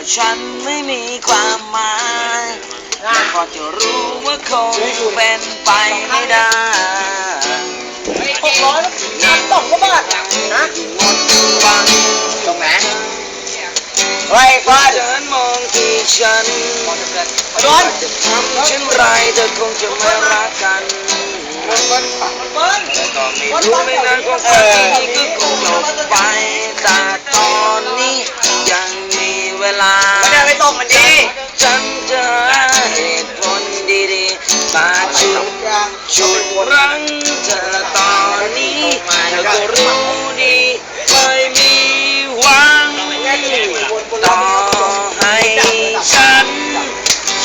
ว่าฉันไม่มีความหมายแต่พอจะรู้ว่าคงเป็นไปไม่ได้หกร้อยพันสองกว่าบาทนะหมดหวังตรงไหนเฮ้ยก้อนเดินมองที่ฉันก้อนจะทำเช่นไรเธอคงจะไม่รักกันมันมันมันแต่ก็ไม่รู้ไม่นานก็คงที่ก็คงจบไป ช่วยช่วยรั้งเธอตอนนี้เธอก็รู้ดีไม่มีหวังต่อให้ฉัน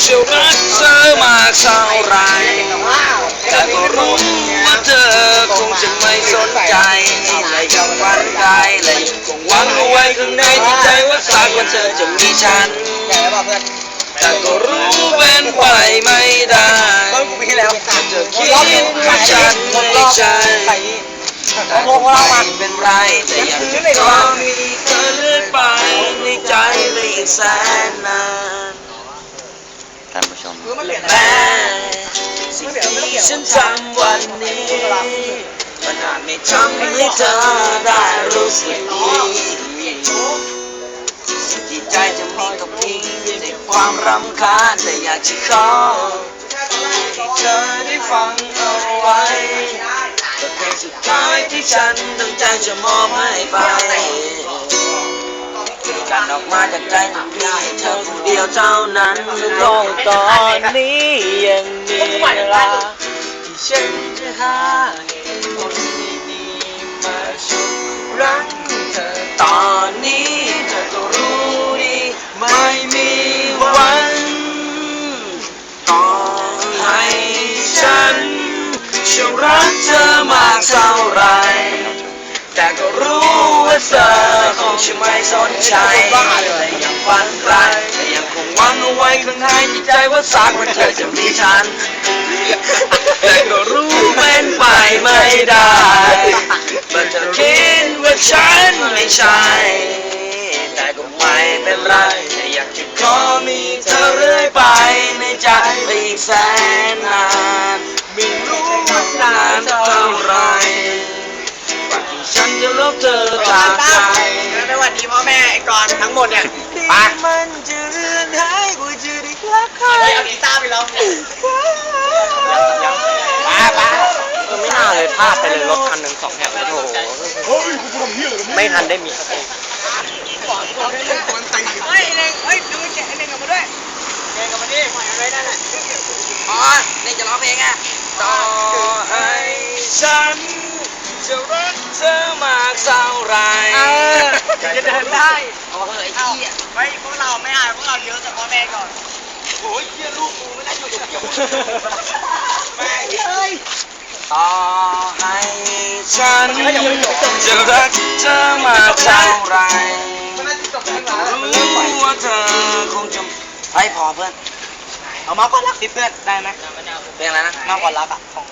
จะรักเธอมากเท่าไรแต่ก็รู้ว่าเธอคงจะไม่สนใจและยังฝันไกลและยังคงหวังเอาไว้ข้างในจิตใจว่าสักวันเธอจะมีฉันแต่ก็รู้เป็นไปไม่ได้ แล้วเธอคิดว่าฉันไม่ใช่ใส่แต่ก็ไม่เป็นไรแต่ยังก็มีเธอเลื่อนไปในใจไปอีกแสนนานท่านผู้ชมคือมันเปลี่ยนแม้สิ่งที่ฉันทำวันนี้มันอาจไม่ทำให้เธอได้รู้สึกดีสิ่งที่ใจจะมีก็เพียงแต่ความรำคาญแต่อยากจะขอ ธอได้ฟังเอาไว้แต่เพลงสุดท้ายที่ฉันตั้งใจจะมอบให้ไปการออกมาจากใจของพี่ให้เธอผู้เดียวเท่านั้นโลกตอนนี้ยังมีเวลาที่ฉันจะหาเหตุผลดีๆมาชุบรั้ เธอคงจะไม่สนใจแต่ยังฝันไกลแต่ยังคงหวังเอาไว้ข้างในจิตใจว่าสักวันเธอจะมีฉัน แต่ก็รู้เป็นไปไม่ได้เมื่อเธอคิดว่าฉันไม่ใช่ แต่ก็ไม่เป็นไรแต่อยากจะขอมีเธอเรื่อยไปในใจไปอีกแสนนานไม่รู้ว่านานเท่าไร ที่ฉันจะลบเธอจากใจไม่วันนี้พ่อแม่ไอ้กอนทั้งหมดเนี่ยไปมันจะเรือนหายกูจะได้รักใครเอากีตาร์ไปร้องไปไปเออไม่น่าเลยพลาดไปเลยรถคันหนึ่งสองแถวโอ้โหไม่ทันได้มีสติเฮ้ยเล็งเฮ้ยดูแกเล็งกับมาด้วยเล็งกับมาดิปล่อยมันไว้นั่นแหละอ๋อเล่นจะร้องเพลงอะต่อให้ฉัน จะรักเธอมากเท่าไรเออจะเดินได้เอาเฮ้ยไอ้เหี้ยไว้พวกเราไม่อายพวกเราเยอะแต่พ่อแม่ก่อนโอ้ยเหี้ยลูกกูไม่ได้อยู่กับเกี่ยวแม่เอ้ยต่อให้ฉันจะรักเธอมากเท่าไรมันน่าจะจบแล้วนะรู้ว่าเธอคงจะให้พอเพื่อนเอามากกว่ารักสิเพื่อนได้ไหมเพลงอะไรนะมากกว่ารักอะของ